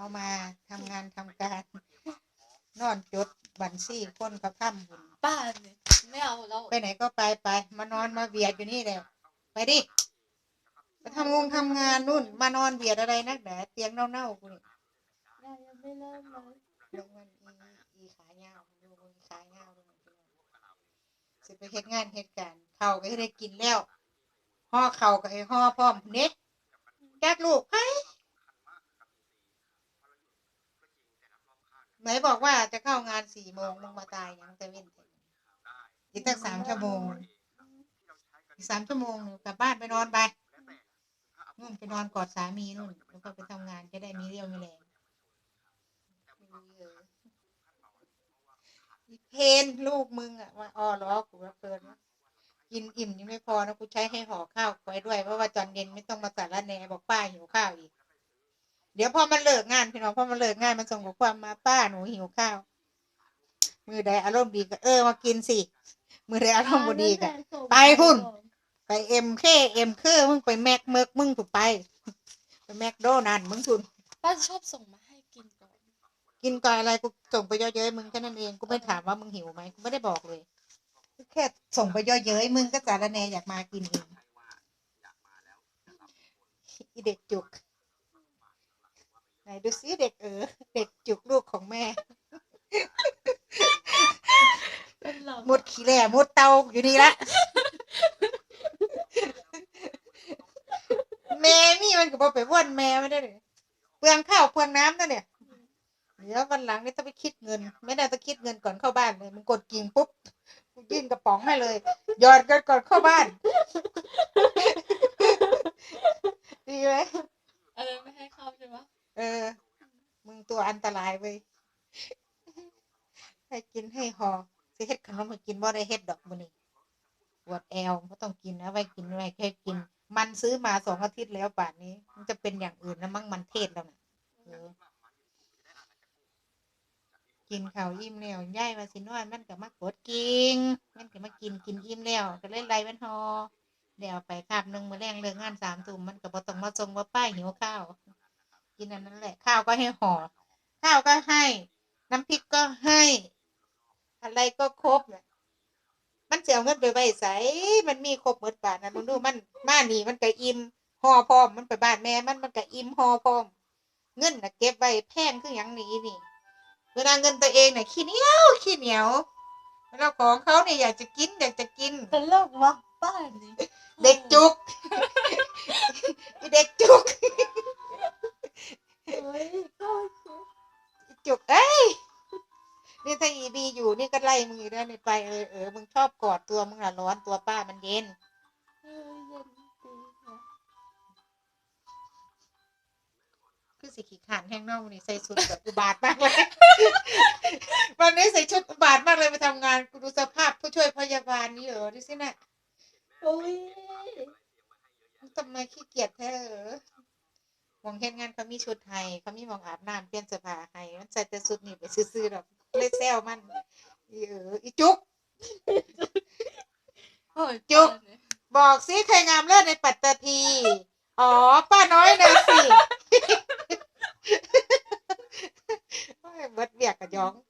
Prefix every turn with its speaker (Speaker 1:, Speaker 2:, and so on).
Speaker 1: เอามาทำงานทำการ นอนจดบัญชีคนเขาทำบุญ
Speaker 2: ป้าเนี่ยไม่เอาแล้ว
Speaker 1: ไปไหนก็ไปไปมานอนมาเบียดอยู่นี่แหละไปดิไปทำงงทำงานนู่น มานอนเบียดอะไรนักหนาเตียงเน่าๆกูนี่
Speaker 2: ยายยังไม่เริ่มเลย
Speaker 1: ลงมันอีอีขาเงาดูมันขาเงาดูมันพี่น้องสิไปเฮ็ดงานเฮ็ดการข้าวก็ให้ได้กินแล้วห่อข้าวก็ให้ห่อพร้อมเน็กแกกลูกไผ ไหนบอกว่าจะเข้างานสี่โมงมึงมาตายยังแต่เว้นแต่อีกตั้งสามชั่วโมงอีกสามชั่วโมงหนูกลับบ้านไปนอนไปนู่นไปนอนกอดสามีนู่นแล้วก็ไปทำงานจะได้มีเรี่ยวมีแรงอีเพนลูกมึงอะว่าอ้อล้อกูรับเกินวะกินอิ่มยังไม่พอนะกูใช้ให้ห่อข้าวไว้ด้วยเพราะว่าตอนเย็นไม่ต้องมาสารแหนบอกป้าหิวข้าวอีก เดี๋ยวพอมันเลิกงานพี่น้องพอมันเลิกงานมันส่งข้อความมาป้าหนูหิวข้าว มือใดอารมณ์ดีก็เออมากินสิ มือใดอารมณ์บ่ดีก็ไปพุ่นไปเอ็มเคเอ็มคือมึงไปแม็กเมิกมึงถูกไป ไปแม็กโดนันมึงทุน
Speaker 2: ป้าชอบส่งมาให้กินก่อน
Speaker 1: กินก่อนอะไรกูส่งไปเยอะๆมึงแค่นั้นเองกูไม่ถามว่ามึงหิวไหมกูไม่ได้บอกเลยกูแค่ส่งไปเยอะๆมึงก็สารแหนอยากมากินเองอีเด็กจุกไห นดูซิเด็กเออเด็กจุกลูกของแม่
Speaker 2: เป็นเรา
Speaker 1: มุดขี้แหล่มุดเตาอยู่นี่ละแม่นี่มันก็บอกไปว่นแม่ไม่ได้เลยเปลืองข้าวเปลืองน้ำนั่นเนี่ยเดี๋ยววันหลังนี่ต้องไปคิดเงิน ไม่ได้ต้องคิดเงินก่อนเข้าบ้านเลยมึงกดกิ่งปุ๊บกูยื่นกระป๋องให้เลยหยอดกันก่อนเข้าบ้าน ดีไหม
Speaker 2: อะไรไม่ให้เข้าใช่ไหม
Speaker 1: เออ มึงตัวอันตรายเว้ยให้กินให้หอสิเฮ็ดขนมให้กินบ่ได้เฮ็ดดอกมื้อนี้ปวดแอวบ่ต้องกินนะไว้กินไว้แค่กิน มันซื้อมาสองอาทิตย์แล้วป่านนี้ มันจะเป็นอย่างอื่นนะมั้งมันเทศแล้วน่ะเออกินข้าวอิ่มแล้วย่ายว่าสินอนมันก็มากดกิงมันก็มากินกินอิ่มแล้วก็เลยไล่มันหอเดี๋ยวไปคาบหนึงมื้อแรงเลิกงานสามทุ่มมันก็บ่ต้องมาส่งว่าป้ายหิวข้าว กินอันนั้นแหละ ข้าวก็ให้ห่อข้าวก็ให้ น้ำพริกก็ให้ อะไรก็ครบเนี่ยมันเสียเงินไปไว้ใสมันมีครบหมดบาทนะมึงดูมันมานี่มันก็อิ่มห่อพร้อมมันไปบ้านแม่มันมันก็อิ่มห่อพร้อม เงินน่ะเก็บไว้แพงคืออย่างนี้นี่ เวลาเงินตัวเองเนี่ยขี้เหนียวขี้เหนียวเวลาของเขาเนี่ยอยากจะกินอยากจะกิน
Speaker 2: เป็นโรควะป้านี่
Speaker 1: เด็กจุกอีเด็กจุ
Speaker 2: ก
Speaker 1: จุก เอ้ย นี่ถ้าอีบีอยู่นี่ก็ไล่มึงอยู่แล้วนี่ไปเออเออมึงชอบกอดตัวมึงอะร้อนตัวป้ามันเย็น
Speaker 2: เออเย็นดีค่ะ
Speaker 1: คือสิขี้ขานแห้งนอกวันนี้ใส่ชุดแบบอุบาทมากเลย วันนี้ใส่ชุดอุบาทมากเลยไปทำงานกูดูสภาพผู้ช่วยพยาบาลนี่เหรอดิสินะ
Speaker 2: โอ้ย
Speaker 1: ทำไมขี้เกียจแท้เออมอง เห็นงานเขามีชุดไทยเขามีหมองอาบน้ำเปลี่ยนเสื้อผ้าให้มันใส่แต่ชุดนี่ไปซื้อๆหรอกเลยแซวมันอีเอออีจุก
Speaker 2: โอ้ย
Speaker 1: จุ๊บ
Speaker 2: ป้าเนี่ย
Speaker 1: บอกสิใครงามเลิศในปัตตภีอ๋อ ป้าน้อยนะสิโอ้ยเบิดเบียกกระยองไปเนาะ